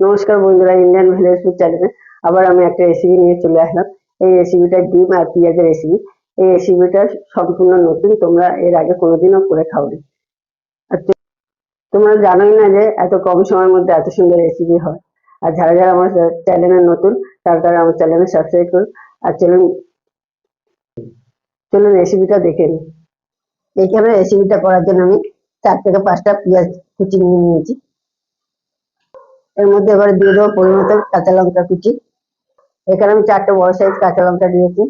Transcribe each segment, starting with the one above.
নমস্কার বন্ধুরা Indian village food চ্যানেলে আবার আমি একটা রেসিপি নিয়ে চলে আসলাম। এই রেসিপিটা ডিম আর পেঁয়াজের রেসিপি এই রেসিপিটা সম্পূর্ণ নতুন, তোমরা এর আগে কোনোদিনও করে খাওনি। আর তোমরা জানোই না যে এত কম সময়ের মধ্যে এত সুন্দর রেসিপি হয়। আর যারা যারা আমার চ্যানেলে নতুন, তারা তারা আমার চ্যানেলে সাবস্ক্রাইব করুন। আর চলুন চলুন রেসিপিটা দেখে নিই। এইখানে রেসিপিটা করার জন্য আমি চার থেকে পাঁচটা পেঁয়াজ কুচি নিয়ে নিয়েছি। এর মধ্যে এবারে দিয়ে দেবো পরিমতো কাঁচা লঙ্কা কুচি। এখানে আমি চারটে বড় সাইজ কাঁচা লঙ্কা দিয়েছি।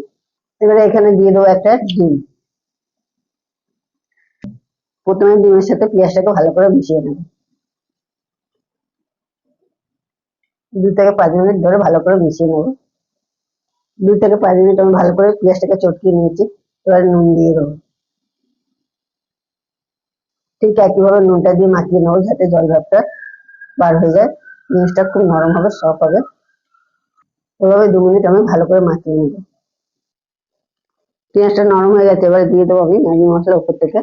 এবারে এখানে দিয়ে দেবো একটা ডিম। প্রথমে ডিমের সাথে পেঁয়াজটাকে ভালো করে মিশিয়ে নেব। দু থেকে পাঁচ মিনিট ধরে ভালো করে মিশিয়ে নেব। দু থেকে পাঁচ মিনিট আমি ভালো করে পেঁয়াজটাকে চটকিয়ে নিয়েছি। এবার নুন দিয়ে দেবো। ঠিক একইভাবে নুনটা দিয়ে মাখিয়ে নেব যাতে জল ভাবটা বার হয়ে যায়। জিনিসটা খুব নরম হবে সফট হবে। এভাবে দু মিনিট আমি ভালো করে মাখিয়ে নেব। পেঁয়াজটা নরম হয়ে গেছে, এবারে দিয়ে দেবো আমি ম্যাগি মশলা উপর থেকে।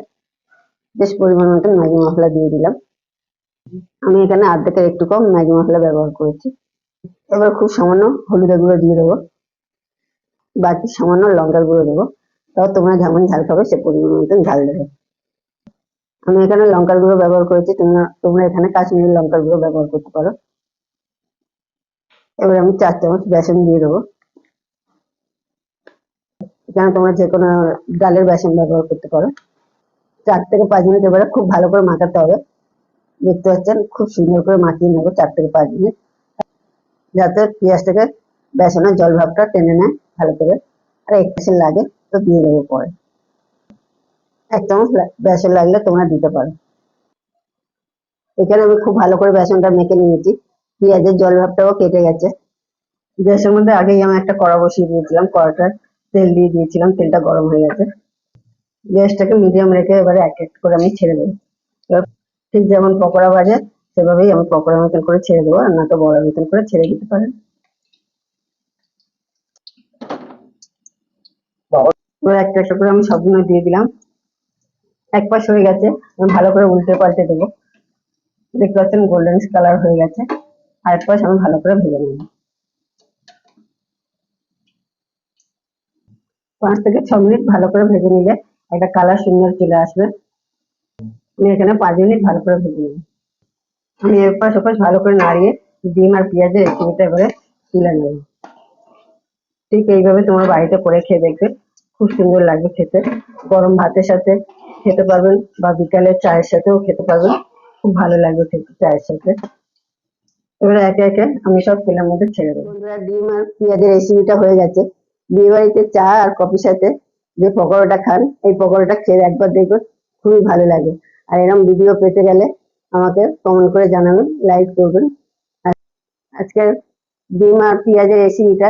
বেশ পরিমাণ মতো ম্যাগি মশলা দিয়ে দিলাম। আমি এখানে অর্ধেকের একটু কম ম্যাগি মশলা ব্যবহার করেছি। এবার খুব সামান্য হলুদের গুঁড়ো দিয়ে দেবো। বাকি সামান্য লঙ্কার গুঁড়ো দেবো। তাও তোমরা যেমন ঝাল খাবে, সে পরিমাণ মতো ঝাল দেবে। আমি এখানে লঙ্কার গুঁড়ো ব্যবহার করেছি, তোমরা তোমরা এখানে কাশ্মীরি লঙ্কার গুঁড়ো ব্যবহার করতে পারো। এবার আমি চার চামচ বেসন দিয়ে দেবো। এখানে তোমরা যে কোনো ডালের বেসন ব্যবহার করতে পারো। চার থেকে পাঁচ মিনিট এবারে খুব ভালো করে মাখাতে হবে। দেখতে পাচ্ছেন, খুব সুন্দর করে মাখিয়ে নেব চার থেকে পাঁচ মিনিট। যাতে পেঁয়াজটাকে বেসনের জল ভাবটা টেনে নেয় ভালো করে। আর এক বেসন লাগে তো দিয়ে দেবো পরে। এক চামচ বেসন লাগলে তোমরা দিতে পারো। এখানে আমি খুব ভালো করে বেসনটা মেখে নিয়েছি। পেঁয়াজের জল ভাবটাও কেটে গেছে। গ্যাসের মধ্যে আগেই আমি একটা কড়া বসিয়ে দিয়েছিলাম কড়াটা তেল দিয়ে দিয়েছিলাম, তেলটা গরম হয়ে গেছে। গ্যাসটাকে মিডিয়াম রেখে এবারে এক এক করে আমি ছেড়ে দেবো। এবার ঠিক যেমন পকোড়া ভাজে, সেভাবেই আমি পকোড়া মতন করে ছেড়ে দেবো, আর না তো বড় মতন করে ছেড়ে দিতে পারেন। একটা একটা করে আমি সবগুলো দিয়ে দিলাম। এক পাশ হয়ে গেছে, আমি ভালো করে উল্টে পাল্টে দেবো। দেখতে পাচ্ছেন গোল্ডেন কালার হয়ে গেছে। আর এক পাশ আমি ভালো করে ভেজে নেব। পাঁচ থেকে ছ মিনিট ভালো করে ভেজে নিলে একটা কালার সুন্দর চলে আসবে। আমি এখানে পাঁচ মিনিট ভালো করে ভেজে নেব। আমি এপাশ ওপাশ ভালো করে নাড়িয়ে ডিম আর পেঁয়াজের রেসিপিটা এবারে তুলে নেব। ঠিক এইভাবে তোমার বাড়িতে করে খেয়ে দেখবে। খুব সুন্দর লাগবে খেতে। গরম ভাতের সাথে খেতে পারবেন বা বিকালে চায়ের সাথেও খেতে পারবেন। খুব ভালো লাগবে খেতে, চায়ের সাথে। এবারে একে একে আমি সব তেলের মধ্যে ছেড়ে দেবো। বন্ধুরা, ডিম আর পেঁয়াজের রেসিপিটা হয়ে গেছে। বিয়ে বাড়িতে চা আর কফির সাথে যে পকোড়াটা খান, এই পকোড়াটা খেয়ে একবার দেখবে খুবই ভালো লাগে। আর এরকম ভিডিও পেতে গেলে আমাকে কমেন্ট করে জানাবেন লাইক করবেন। আর আজকের ডিম আর পেঁয়াজের রেসিপিটা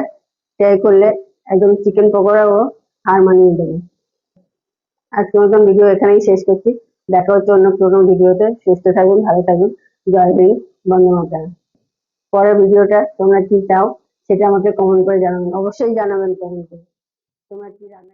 ট্রাই করলে একদম চিকেন পকোড়াও হার মানিয়ে দেবে। আজকের মতন ভিডিও এখানেই শেষ করছি। দেখা হচ্ছে অন্য কোনো ভিডিওতে সুস্থ থাকুন, ভালো থাকুন। জয় হিন্দ, বন্দে মাতারম। পরের ভিডিওটা তোমরা কি চাও সেটা আমাকে কমেন্ট করে জানাবেন অবশ্যই জানাবেন কমেন্ট করে। তোমরা কি রান্না